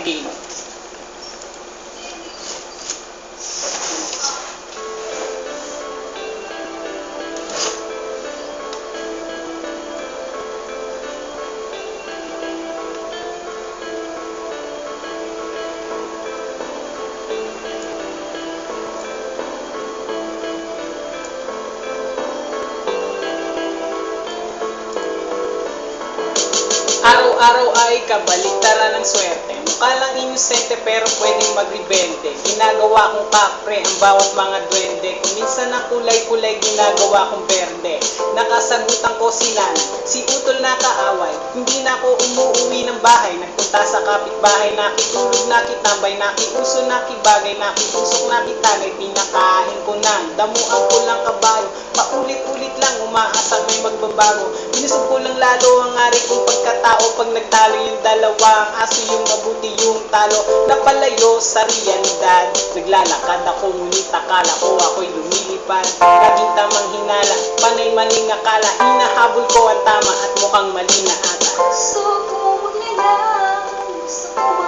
again. Araw-araw ay kabaliktaran ng swerte. Mukha lang inosente pero pwedeng magrebelde. Ginagawa kong kapre ang bawat mga duwende. Kung minsan ang kulay-kulay ginagawa kong berde. Nakasagutan ko si Nan, si Utol na kaaway. Hindi na ako umuwi ng bahay. Nagpunta sa kapitbahay, nakitulog, nakitambay, nakiuso, nakibagay, nakiusok, nakitagay. Pinakain ko ng damuan ko lang kabayo. Paulit-ulit lang, umaasang may magbabago. Binusog ko lang lalo ang ari kong pagkatao Pag nagtalo yung dalawa, ang aso yung mabuti yung talo Napalayo sa realidad. Naglalakad ako, ngunit akala ko ako'y lumilipad. Laging tamang hinala, panay maling akala. Hinahabol ko ang tama at mukhang mali na ata. Gusto ko maglalang, gusto ko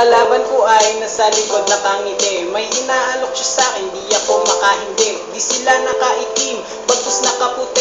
kalaban ko ay nasa likod nakangiti May inaalok siya sa akin, di ako makahindi. Di sila nakaitim, bagkus nakaputi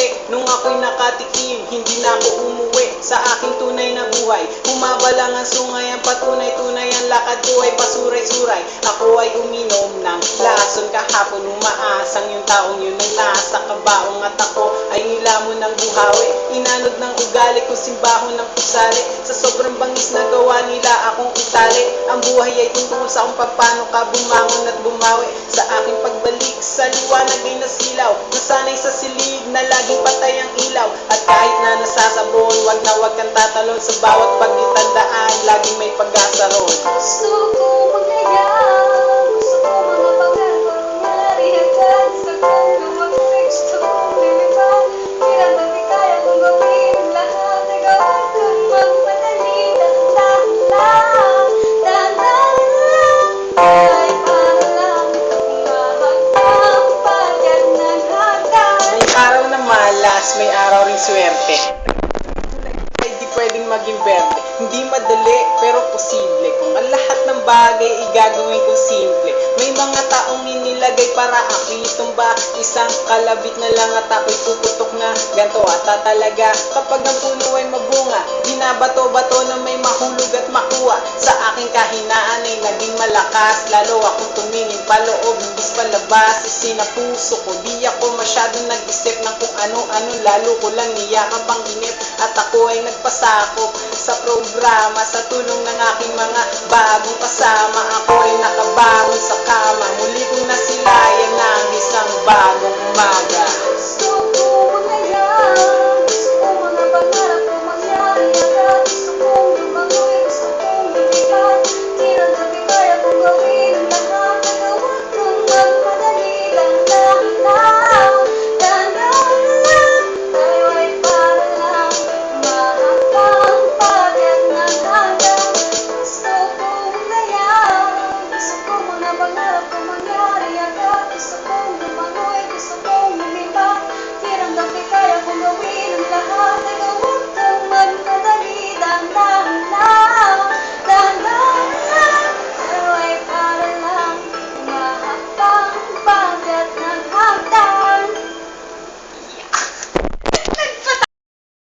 ako'y nakatikim, hindi na ako umuwi Sa aking tunay na buhay. Humaba ang sungay, ang patunay-tunay Ang lakad ko ay pasuray-suray. Ako ay uminom ng lason kahapon Umaasang yung taong yun ang nasa kabaong At ako ay nilamon ng buhawi. Inanod ng ugali kung simbahon ng pusari Sa sobrang bangis na gawa nila akong itali. Ang buhay ay tungkol sa kung paano ka bumangon at bumawi. Sa aking pagbalik sa liwanag ay nasilaw. Nasanay sa silid na laging patay ang ilaw. At kahit na nasasabon, wag na wag kang tatalon Sa bawat pagitandaan, laging may pag-asa ron Gusto ko maglayang, ring swerte. Ay di pwedeng maging berde. Hindi madali, pero posible. Kung ang lahat ng bagay ay gagawin kong simple May mga taong inilagay para ako'y tumba Isang kalabit na lang at ako'y puputok na Ganto. Ata talaga Kapag ang puno ay mabunga Binabato-bato na may makuha Sa aking kahinaan ay naging malakas. Lalo akong tumingin paloob, imbis palabas Isinapuso ko, di ako masyadong nag-isip ng kung ano-ano Lalo ko lang niyakap ang inip At ako ay nagpasakop. Sa programa Sa tulong ng aking mga bagong kasama Ako ay nakabangon sa kama. Muli kong nasilayan ng isang bagong umaga